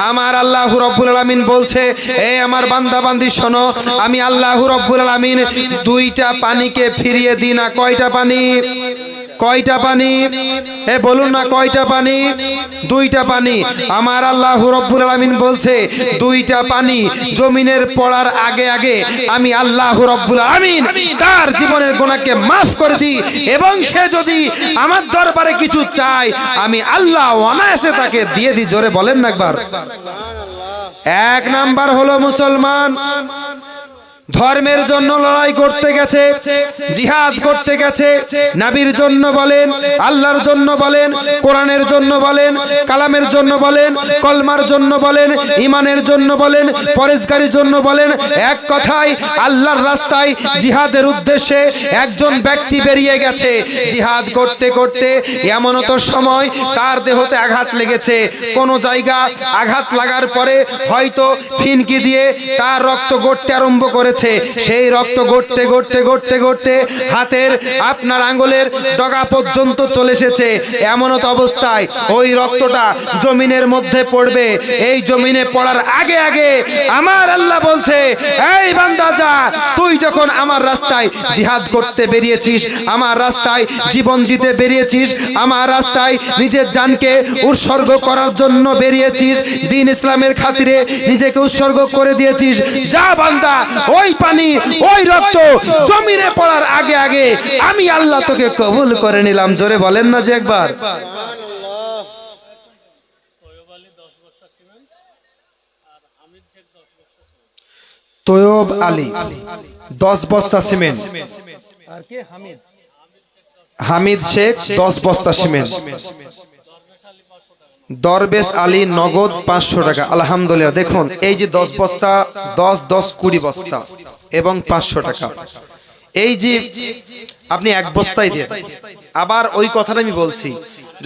আমার আল্লাহ রব্বুল আলামিন বলছে এ আমার বান্দা বান্দি শোনো আমি আল্লাহ রব্বুল আলামিন দুইটা পানিকে ফিরিয়ে দিই না কয়টা পানি? কয়টা পানি? এ বলুন না কয়টা পানি? দুইটা পানি। আমার আল্লাহ রব্বুল আলামিন বলছে, দুইটা পানি জমিনের পড়ার আগে আগে আমি আল্লাহ রব্বুল আলামিন তার জীবনের গুনাহকে মাফ করে দিই এবং সে যদি আমার দরবারে কিছু চায়, আমি আল্লাহ অনায়াসে তাকে দিয়ে দিই। জোরে বলেন না একবার। এক নাম্বার হলো মুসলমান। ধর্মের জন্য লড়াই করতে গেছে, জিহাদ করতে গেছে, নাবির জন্য বলেন, আল্লাহর জন্য বলেন, কোরআনের জন্য বলেন, কালামের জন্য বলেন, কলমার জন্য বলেন ইমানের জন্য বলেন পরেশগারির জন্য বলেন, এক কথায় আল্লাহর রাস্তায় জিহাদের উদ্দেশ্যে একজন ব্যক্তি বেরিয়ে গেছে। জিহাদ করতে করতে এমনও তো সময়, তার দেহতে আঘাত লেগেছে। কোন জায়গা আঘাত লাগার পরে হয়তো ফিনকি দিয়ে তার রক্ত গড়তে আরম্ভ করেছে। সেই রক্ত গড়তে গড়তে গড়তে গড়তে হাতের আপনার আঙ্গুলের ডগা পর্যন্ত চলে এসেছে। এমনত অবস্থায় ওই রক্তটা জমিনের মধ্যে পড়বে। এই জমিনে পড়ার আগে আগে আমার আল্লাহ বলছে, এই বান্দা যা, তুই যখন আমার রাস্তায় জিহাদ করতে বেরিয়েছিস, আমার রাস্তায় জীবন দিতে বেরিয়েছিস, আমার রাস্তায় নিজের জানকে উৎসর্গ করার জন্য বেরিয়েছিস, দিন ইসলামের খাতিরে নিজেকে উৎসর্গ করে দিয়েছিস, যা বান্দা, ওই পানি ওই রক্ত জমিনে পড়ার আগে আগে আমি আল্লাহ তোকে কবুল করে নিলাম। জোরে বলেন না যে একবার। তৈয়ব আলী দশ বস্তা সিমেন্ট। হামিদ শেখ দশ বস্তা সিমেন্ট। দরবেশ আলী নগদ পাঁচশো টাকা। আলহামদুলিল্লাহ দেখুন এই যে দশ বস্তা দশ দশ কুড়ি বস্তা এবং পাঁচশো টাকা। এই যে আপনি এক বস্তাই দেন। আবার ওই কথাটা আমি বলছি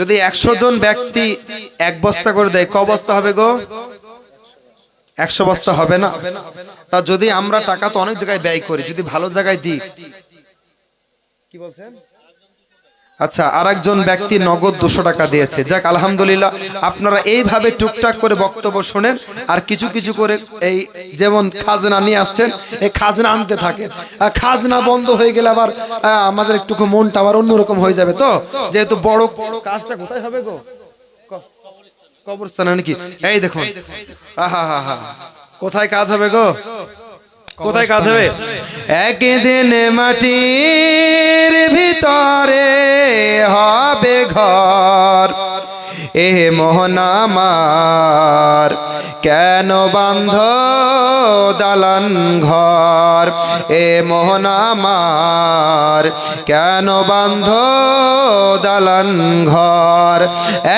যদি একশো জন ব্যক্তি এক বস্তা করে দেয় ক বস্তা হবে গো? একশো বস্তা হবে না? তা যদি আমরা টাকা তো অনেক জায়গায় ব্যয় করি যদি ভালো জায়গায় দিই। কি বলছেন? আচ্ছা আর একজন ব্যক্তি নগদ দুশো টাকা দিয়েছে। যাক আলহামদুলিল্লাহ আপনারা এইভাবে টুকটাক করে বক্তব্য শোনেন আর কিছু কিছু করে এই যেমন খাজনা নিয়ে আসছেন এই খাজনা আনতে থাকেন খাজনা বন্ধ হয়ে গেলে আবার আমাদের একটু মনটা আবার অন্যরকম হয়ে যাবে তো? যেহেতু বড় কাজটা কোথায় হবে গো? কবরস্থানে নাকি? এই দেখুন। আহা হা হা। কোথায় কাজ হবে গো? কোথায় কাজ হবে একদিন মাটির ভিতরে হবে ঘর। এ মোহনামার কেন বান্ধ দালান ঘর? এ মোহনামার কেন বান্ধ দালান ঘর?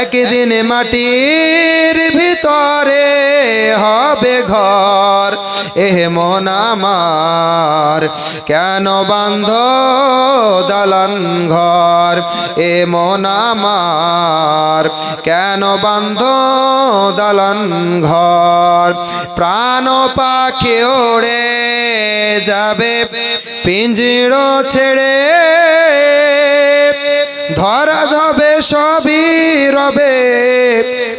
একদিন মাটির ভিতরে হবে ঘর। এ মন আমার, কেন বান্ধ দালান ঘর? এ মন আমার, কেন বান্ধ দালান ঘর? প্রাণ পাখি ওড়ে যাবে পিঞ্জিড় ছেড়ে। ধরা ধবে সবই রবে,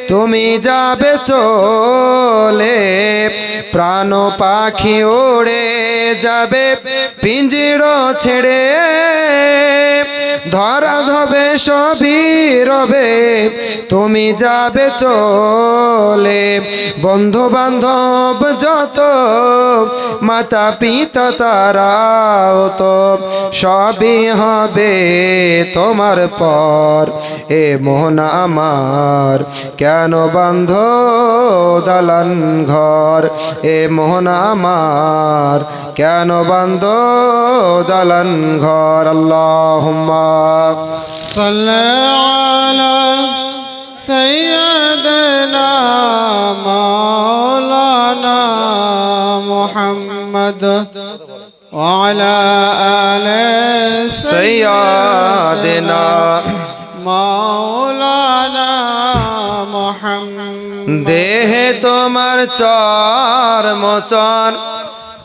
তুমি যাবে চলে। প্রাণ পাখি ওড়ে যাবে পিঞ্জিড় ছেড়ে। ধরা ধবে সবই রবে, তুমি যাবে চলে। বন্ধু বান্ধব যত মাতা পিতা তারাও তো, সবই হবে তোমার পর। এ মোহন আমার, কেন বান্ধ দালান ঘর? এ মোহন আমার কেন বান্ধ দালান ঘর আল্লাহ صلى على سيدنا مولانا محمد وعلى آل সৈয়াদেনা مولانا محمد দেহে তোমার চর মোচন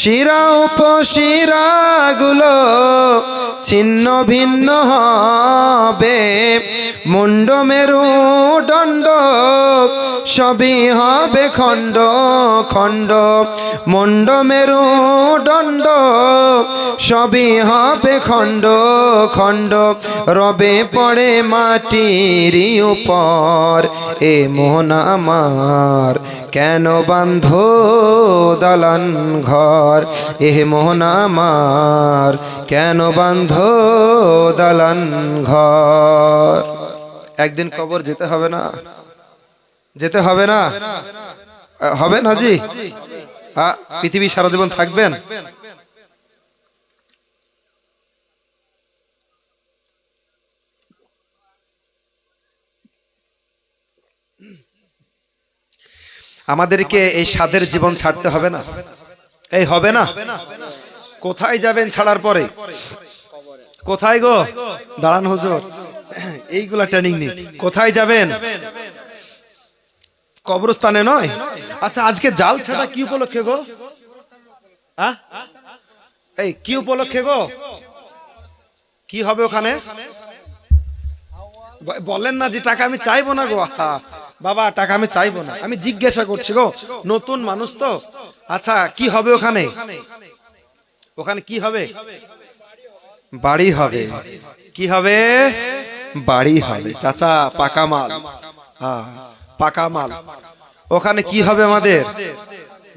শিরা উপশিরাগুলো ছিন্ন ভিন্ন হবে। মুন্ড মেরু দণ্ড সবই হবে খণ্ড খণ্ড। মুন্ড মেরু দণ্ড সবই হবে খণ্ড খণ্ড। রবে পড়ে মাটির উপর এ মোহন আমার। কেন বান্ধ দালান ঘর? এ মোহন আমার। কেন বান্ধ দালান ঘর? একদিন কবর যেতে হবে না? যেতে হবে না? আহ, হবে না জি? আহ, পৃথিবী সারা জীবন থাকবেন? আমাদেরকে এই স্বাদের জীবন ছাড়তে হবে না। এই হবে না? কোথায় যাবেন ছাড়ার পরে? কোথায় গো? দাঁড়ান হুজুর। এইগুলা ট্রেনিং নি কোথায় যাবেন? কবরস্থানে নয়? আচ্ছা আজকে জাল ছাড়া কি উপলক্ষে গো? এই কি উপলক্ষে গো? কি হবে ওখানে? বলেন না যে টাকা আমি চাইব না গো। বাবা, টাকা আমি চাইব না। আমি জিজ্ঞাসা করছি গো, নতুন মানুষ তো? আচ্ছা কি হবে ওখানে? ওখানে কি হবে? বাড়ি হবে। কি হবে? বাড়ি হবে। চাচা, পাকা মাল। হ্যাঁ পাকা মাল। ওখানে কি হবে আমাদের?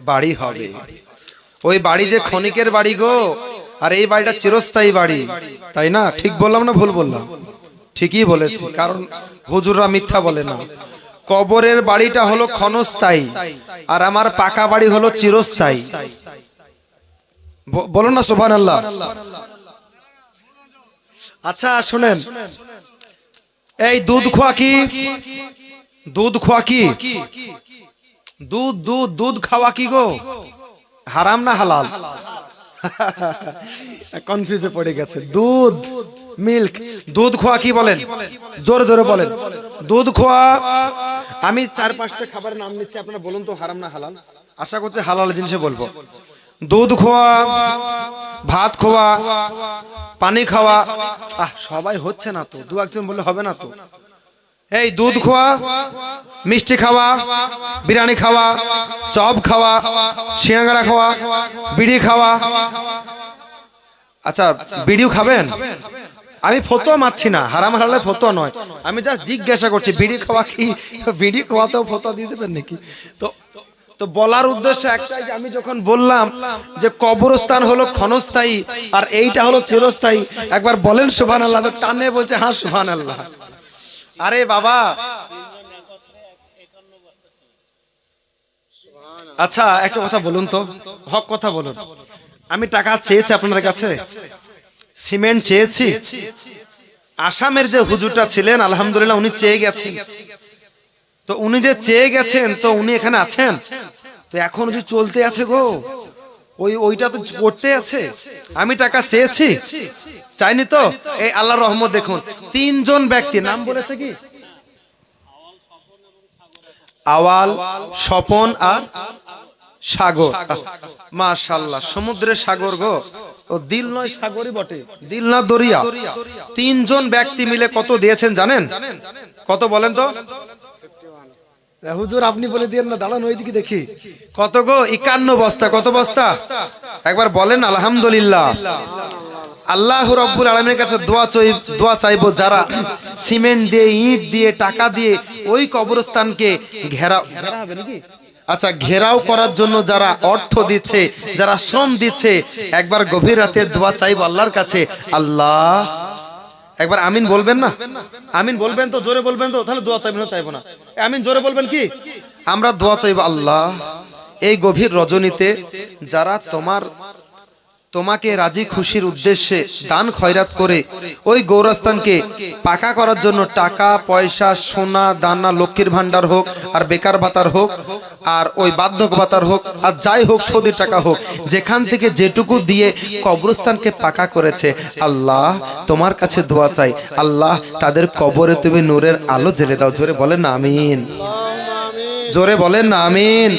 বাড়ি হবে। ওই বাড়ি যে ক্ষণিকের বাড়ি গো, আর এই বাড়িটা চিরস্থায়ী বাড়ি। তাই না? ঠিক বললাম না ভুল বললাম? ঠিকই বলেছি, কারণ হুজুররা মিথ্যা বলে না। কবরের বাড়িটা হলো ক্ষণস্থায়ী, আর আমার পাকা বাড়ি হলো চিরস্থায়ী। বলো না সোভান আল্লাহ আচ্ছা শুনেন। এই দুধ খোয়া কি? দুধ খোয়া কি? দুধ দুধ দুধ খাওয়া কি গো? হারাম না হালাল? কনফিউজে পড়ে গেছে দুধ। মিল্ক, দুধ খোয়া কি বলেন? জোরে জোরে বলেন। দুধ খোয়া, আমি চার পাঁচটা খাবারের নাম নিচ্ছি, আপনারা বলুন তো হারাম না হালাল? আশা করছি হালাল জিনিসে বলব। দুধ খোয়া, ভাত খোয়া, পানি খাওয়া, আহ, সবাই হচ্ছে না তো, দু একজন বললে হবে না তো। এই দুধ খোয়া, মিষ্টি খাওয়া, বিরিয়ানি খাওয়া, চপ খাওয়া, সিঙ্গাড়া খাওয়া, বিড়ি খাওয়া। আচ্ছা বিড়িও খাবেন? আমি ফতোয়া মারছি না, হারাম হারালে ফতো নয়। আমি যা জিজ্ঞাসা করছি, বিড়ি খাওয়া কি? বিড়ি খাওয়াতেও ফতোয়া দিয়ে দেবেন নাকি? তো তো বলার উদ্দেশ্য একটাই যে আমি যখন বললাম যে কবরস্থান হলো ক্ষণস্থায়ী আর এইটা হলো চিরস্থায়ী, একবার বলেন সুবহান আল্লাহ টানে বলছে হ্যাঁ সুবহান আল্লাহ আরে বাবা। আচ্ছা একটা কথা বলুন তো, হক কথা বলুন। আমি টাকা চেয়েছি আপনাদের কাছে। সিমেন্ট চেয়েছি। আসামের যে হুজুরটা ছিলেন, আলহামদুলিল্লাহ উনি চেয়ে গেছেন। তো উনি যে চেয়ে গেছেন, তো উনি এখানে আছেন? তো এখন যে চলতে আছে গো, ওই ওইটা তো পড়তে আছে। আমি টাকা চেয়েছি। চাইনি তো? এই আল্লাহ রহমত দেখুন। তিনজন ব্যক্তি, নাম বলেছে কি? আওয়াল, স্বপন আর সাগর। মাশাল্লাহ, সমুদ্রের সাগর গো। দিল নয় সাগরই বটে, দিল না দরিয়া। তিনজন ব্যক্তি মিলে কত দিয়েছেন জানেন? কত বলেন তো? হুজুর, আপনি বলে দিয়েন না, দাঁড়ান ওইদিকে দেখি। কত গো? একান্ন বস্তা, কত বস্তা? একবার বলেন, আলহামদুলিল্লাহ। আল্লাহ রব্বুল আলমের কাছে দোয়া চাই, দোয়া চাইব যারা সিমেন্ট দিয়ে, ইট দিয়ে, টাকা দিয়ে ওই কবরস্থানকে ঘেরাও ঘেরা হবে নাকি? আচ্ছা ঘেরাও করার জন্য যারা অর্থ দিচ্ছে, যারা শ্রম দিচ্ছে, একবার গভীর রাতে দোয়া চাইব আল্লাহর কাছে। আল্লাহ, একবার আমিন বলবেন না? আমিন বলবেন তো, জোরে বলবেন তো, তাহলে দোয়া চাইবেন চাইব না। আমিন, জোরে বলবেন কি? আমরা দোয়া চাইব আল্লাহ, এই গভীর রজনীতে যারা তোমার তোমাকে রাজি খুশির উদ্দেশ্যে দান খয়রাত করে ওই গৌরস্থানকে পাকা করার জন্য টাকা পয়সা সোনা দানা লক্ষ্মীর ভান্ডার হোক আর বেকার ভাতার হোক আর ওই বার্ধক ভাতার হোক আর যাই হোক সৌদির টাকা হোক যেখান থেকে যেটুকু দিয়ে কবরস্থানকে পাকা করেছে। আল্লাহ তোমার কাছে দোয়া চাই। আল্লাহ তাদের কবরে তুমি নূরের আলো জেলে দাও। জোরে বলেন আমিন। জোরে বলেন আমিন।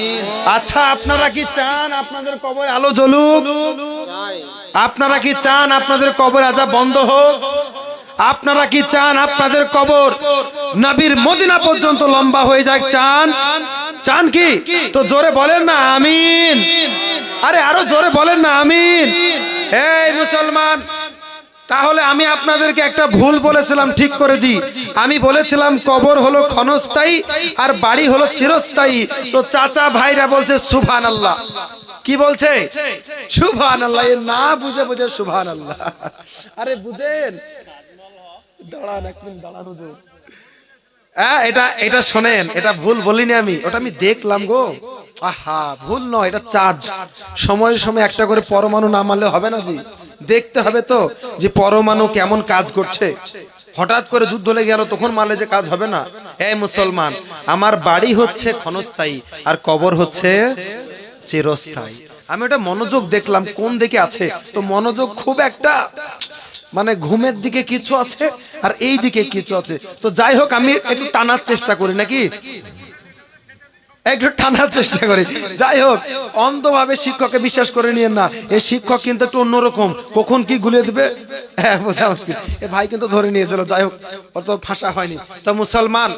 আচ্ছা আপনারা কি চান আপনাদের কবর আলো জ্বলুক? আপনারা কি চান আপনাদের কবর আজা বন্ধ হোক? আপনারা কি চান আপনাদের কবর নবীর মদিনা পর্যন্ত লম্বা হয়ে যাক? চান? চান কি? তো জোরে বলেন না, আমিন। আরে আরও জোরে বলেন না, আমিন। এই মুসলমান তাহলে আমি আপনাদেরকে একটা ভুল বলেছিলাম, ঠিক করে দিই। আমি বলেছিলাম কবর হলো ক্ষণস্থায়ী আর বাড়ি হলো চিরস্থায়ী। তো চাচা ভাইরা বলছে সুভান আল্লাহ কি বলছে? সুভান আল্লাহ না বুঝে বুঝে সুভান আল্লাহ আরে বুঝেন? দাঁড়ান এক হ্যাঁ এটা এটা শোনেন, এটা ভুল বলিনি আমি, ওটা আমি দেখলাম গো। আহা, ভুল নয়, এটা চার্জ সময় সময় একটা করে পরমাণু না মারলে হবে না জি। দেখতে হবে তো যে পরমাণু কেমন কাজ করছে। হঠাৎ করে যুদ্ধ লেগে গেল, তখন মারলে যে কাজ হবে না? এ মুসলমান, আমার বাড়ি হচ্ছে ক্ষণস্থায়ী, আর কবর হচ্ছে চিরস্থায়ী। আমি ওটা মনোযোগ দেখলাম, কোন দিকে আছে? তো মনোযোগ খুব একটা মানে ঘুমের দিকে কিছু আছে, আর এই দিকে কিছু আছে। তো যাই হোক, আমি একটু টানার চেষ্টা করি, নাকি? একটু টানার চেষ্টা করি। যাই হোক, অন্ধভাবে শিক্ষককে বিশ্বাস করে নিয়ে না। এই শিক্ষক কিন্তু একটু অন্যরকম। কখন কি গুলিয়ে দেবে? হ্যাঁ এ ভাই কিন্তু ধরে নিয়েছিল। যাই হোক অত ফাঁসা হয়নি। তো মুসলমান,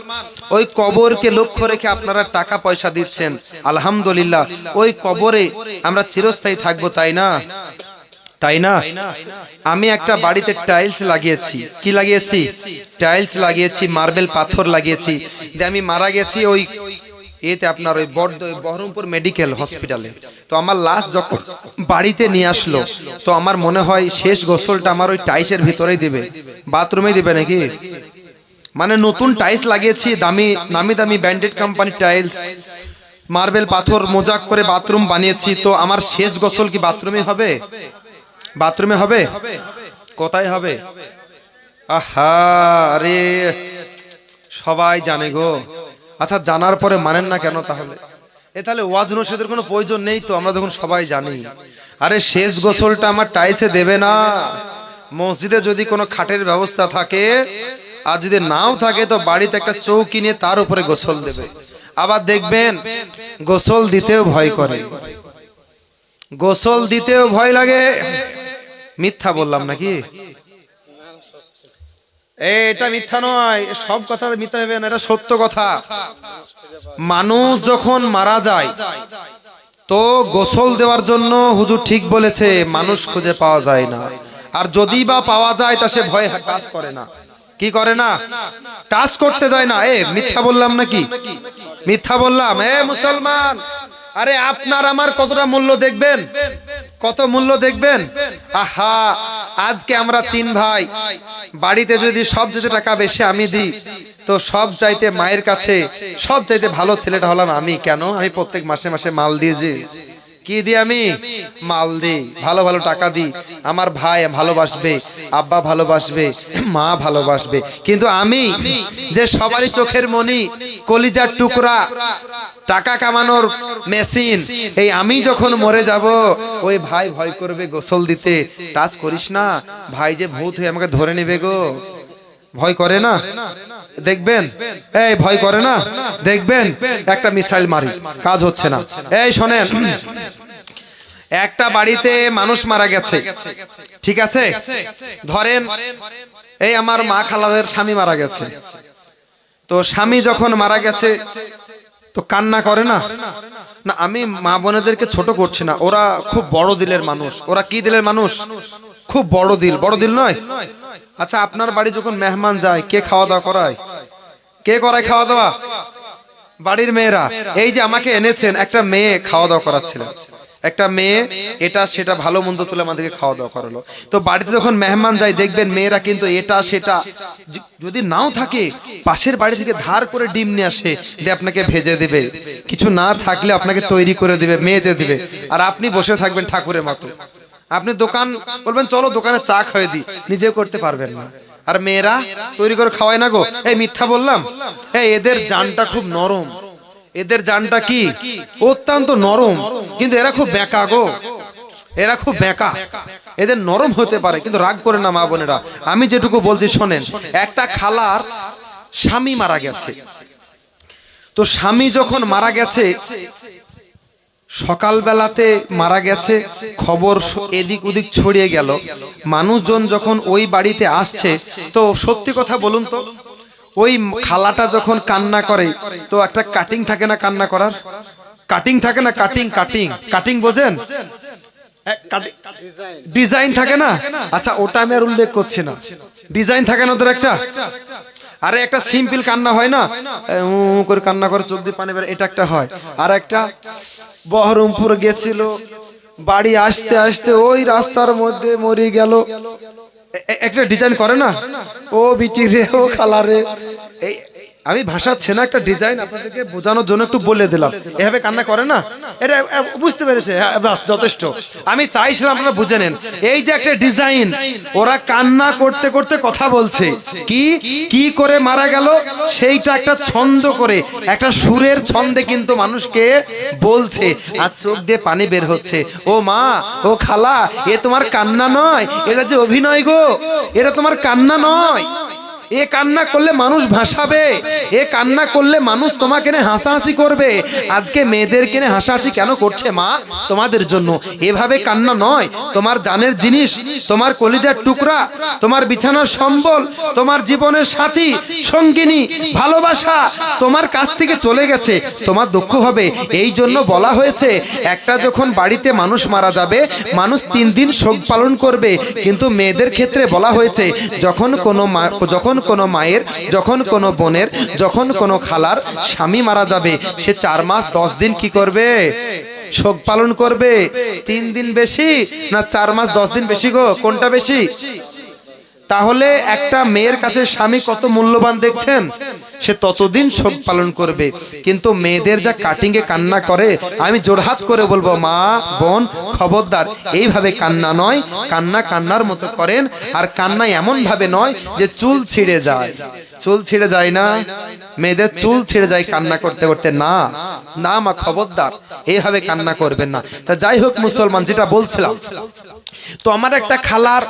ওই কবরকে লক্ষ্য রেখে আপনারা টাকা পয়সা দিচ্ছেন। আলহামদুলিল্লাহ। ওই কবরে আমরা চিরস্থায়ী থাকব, তাই না? তাই না? আমি একটা বাড়িতে টাইলস লাগিয়েছি। কি লাগিয়েছি? টাইলস লাগিয়েছি, মার্বেল পাথর লাগিয়েছি। আমি মারা গেছি ওই এতে আপনার ওই বর্দ বহরমপুর মেডিকেল হসপিটালে। তো আমার লাশ যখন বাড়িতে নিয়ে আসলো, তো আমার মনে হয় শেষ গোসলটা আমার ওই টাইলসের ভিতরেই দিবে। বাথরুমেই দিবে নাকি? মানে নতুন টাইলস লাগিয়েছি, দামি নামি দামি ব্যান্ডেড কোম্পানির টাইলস, মার্বেল পাথর, মোজাক করে বাথরুম বানিয়েছি। তো আমার শেষ গোসল কি বাথরুমে হবে? বাথরুমে হবে? কোথায় হবে? আহা, আরে, সবাই জানে গো। আচ্ছা জানার পরে মানেন না কেন তাহলে? এ তাহলে ওয়াজ নসিদের কোনো প্রয়োজন নেই তো, আমরা তখন সবাই জানি। আরে শেষ গোসলটা আমার টাইসে দেবে না। মসজিদে যদি কোনো খাটের ব্যবস্থা থাকে, আর যদি নাও থাকে, তো বাড়িতে একটা চৌকি নিয়ে তার উপরে গোসল দেবে। আবার দেখবেন, গোসল দিতেও ভয় করে। গোসল দিতেও ভয় লাগে। মিথ্যা বললাম নাকি? এটা মিথ্যা নয় সব কথা মিথ্যা হবে না এটা সত্য কথা। মানুষ যখন মারা যায় তো গোসল দেওয়ার জন্য হুজুর ঠিক বলেছে মানুষ খুঁজে পাওয়া যায় না। আর যদি বা পাওয়া যায় তা সে ভয়ে কাজ করে না। কি করে না? টাচ করতে যায় না। এ মিথ্যা বললাম নাকি? মিথ্যা বললাম। এ মুসলমান! আরে আপনার আমার কতটা মূল্য দেখবেন? কত মূল্য দেখবেন? আহা! আজকে আমরা তিন ভাই। বাড়িতে যদি সব যদি টাকা বেশি আমি দিই, তো সব চাইতে মায়ের কাছে, সব চাইতে ভালো ছেলেটা হলাম আমি। কেন? আমি প্রত্যেক মাসে মাসে মাল দিয়ে যে কি দিই আমি? মাল দিই। ভালো ভালো টাকা দিই। আমার ভাই ভালোবাসবে, আব্বা ভালোবাসবে, মা ভালোবাসবে। কিন্তু আমি, যে সবারই চোখের মনি, কলিজার টুকরা, টাকা কামানোর মেশিন, এই আমি যখন মরে যাব, ওই ভাই ভয় করবে গোসল দিতে। টাচ করিস না। ভাই যে ভূত হয়ে আমাকে ধরে নেবে গো। ভয় করে না? দেখবেন? এই ভয় করে না? দেখবেন? একটা মিসাইল মারি, কাজ হচ্ছে না। এই শোনেন, একটা বাড়িতে মানুষ মারা গেছে। ঠিক আছে? ধরেন, এই আমার মা খালাদের স্বামী মারা গেছে। তো স্বামী যখন মারা গেছে, তো কান্না করে না? না, আমি মা বোনেদেরকে ছোট করছি না। ওরা খুব বড় দিলের মানুষ। ওরা কি দিলের মানুষ? খুব বড় দিল। বড় দিল নয়? আচ্ছা আপনার বাড়ি যখন মেহমান যায়, কে খাওয়া দাওয়া করায়? কে করায় খাওয়া দাওয়া? বাড়ির মেয়েরা। এই যে আমাকে এনেছেন, একটা মেয়ে খাওয়া দাওয়া করাচ্ছিলেন একটা মেয়ে এটা সেটা ভালো মন্দ তুলে আমাদেরকে খাওয়া দাওয়া করালো। তো বাড়িতে যখন মেহমান যায়, দেখবেন মেয়েরা কিন্তু এটা সেটা যদি নাও থাকে, পাশের বাড়ি থেকে ধার করে ডিম নিয়ে আসে, দিয়ে আপনাকে ভেজে দেবে। কিছু না থাকলে আপনাকে তৈরি করে দিবে মেয়েতে দিবে। আর আপনি বসে থাকবেন ঠাকুরের মতো। আপনি দোকান বলবেন, চলো দোকানে চা খাওয়াই দিই। নিজেও করতে পারবেন না। আর মেয়েরা তৈরি করে খাওয়ায় না গো? এই মিথ্যা বললাম। এই এদের জানটা খুব নরম। এদের জানটা কি? অত্যন্ত নরম। কিন্তু এরা খুব বেঁকা গো। এরা খুব বেঁকা। এদের নরম হতে পারে, কিন্তু রাগ করে না মা বোনেরা। আমি যেটুকু বলছি শোনেন, একটা খালার স্বামী মারা গেছে। তো স্বামী যখন মারা গেছে সকালবেলাতে মারা গেছে, খবর এদিক ওদিক ছড়িয়ে গেল। মানুষজন যখন ওই বাড়িতে আসছে, তো সত্যি কথা বলুন তো, ওই খালাটা যখন কান্না করে, তো একটা কাটিং থাকে না কান্না করার? কাটিং থাকে না কাটিং কাটিং কাটিং বোঝেন? ডিজাইন থাকে না? আচ্ছা ওটা আমি আর উল্লেখ করছি না। ডিজাইন থাকে না ওদের একটা? আরে একটা সিম্পল কান্না হয় না? করে কান্না করে চোখ দিয়ে পানি বের এটা একটা হয়। আর একটা বহরমপুর গেছিল। বাড়ি আসতে আসতে ওই রাস্তার মধ্যে মরে গেল। একটা ডিজাইন করে না? ও বিটি রে, ও খালারে এই আমি ভাষাচ্ছে না একটা ডিজাইন আপনাদেরকে বোঝানোর জন্য একটু বলে দিলাম। এভাবে কান্না করে না? এটা বুঝতে পেরেছে হ্যাঁ, যথেষ্ট। আমি চাইছিলাম আপনারা বুঝে নেন। এই যে একটা ডিজাইন ওরা কান্না করতে করতে কথা বলছে। কি? কি করে মারা গেল? সেইটা একটা ছন্দ করে একটা সুরের ছন্দে কিন্তু মানুষকে বলছে। আর চোখ দিয়ে পানি বের হচ্ছে। ও মা ও খালা এ তোমার কান্না নয় এটা যে অভিনয় গো। এটা তোমার কান্না নয়। এ কান্না করলে মানুষ ভাসাবে। এ কান্না করলে মানুষ তোমাকে হাসাহাসি করবে। আজকে মেয়েদের কিনে হাসাহাসি কেন করছে মা? তোমাদের জন্য। এভাবে কান্না নয়। তোমার জানের জিনিস, তোমার কলিজার টুকরা, তোমার বিছানার সম্বল, তোমার জীবনের সাথী, সঙ্গিনী, ভালোবাসা তোমার কাছ থেকে চলে গেছে। তোমার দুঃখ হবে। এই জন্য বলা হয়েছে, একটা যখন বাড়িতে মানুষ মারা যাবে, মানুষ তিন দিন শোক পালন করবে। কিন্তু মেয়েদের ক্ষেত্রে বলা হয়েছে, যখন কোনো মা যখন কোনো মায়ের, যখন কোনো বোনের, যখন কোনো খালার স্বামী মারা যাবে, সে চার মাস, দশ দিন কি করবে? শোক পালন করবে। তিন দিন বেশি না চার মাস, দশ দিন বেশি গো? কোনটা বেশি? তাহলে একটা মেয়ের কাছে স্বামী কত মূল্যবান দেখছেন? সে ততদিন শোক পালন করবে। কিন্তু মেয়েদের যা কাটিং এ কান্না করে, আমি জোরহাত করে বলব, মা, বোন, খবরদার, এইভাবে কান্না নয়। কান্না কান্নার মতো করেন। আর কান্না এমন ভাবে নয় যে চুল ছিঁড়ে যায়। চুল ছিঁড়ে যায় না? মেয়েদের চুল ছিঁড়ে যায় কান্না করতে করতে। না না মা, খবরদার, এইভাবে কান্না করবেন না। তা যাই হোক, মুসলমান, যেটা বলছিলাম। তো আমার একটা খালার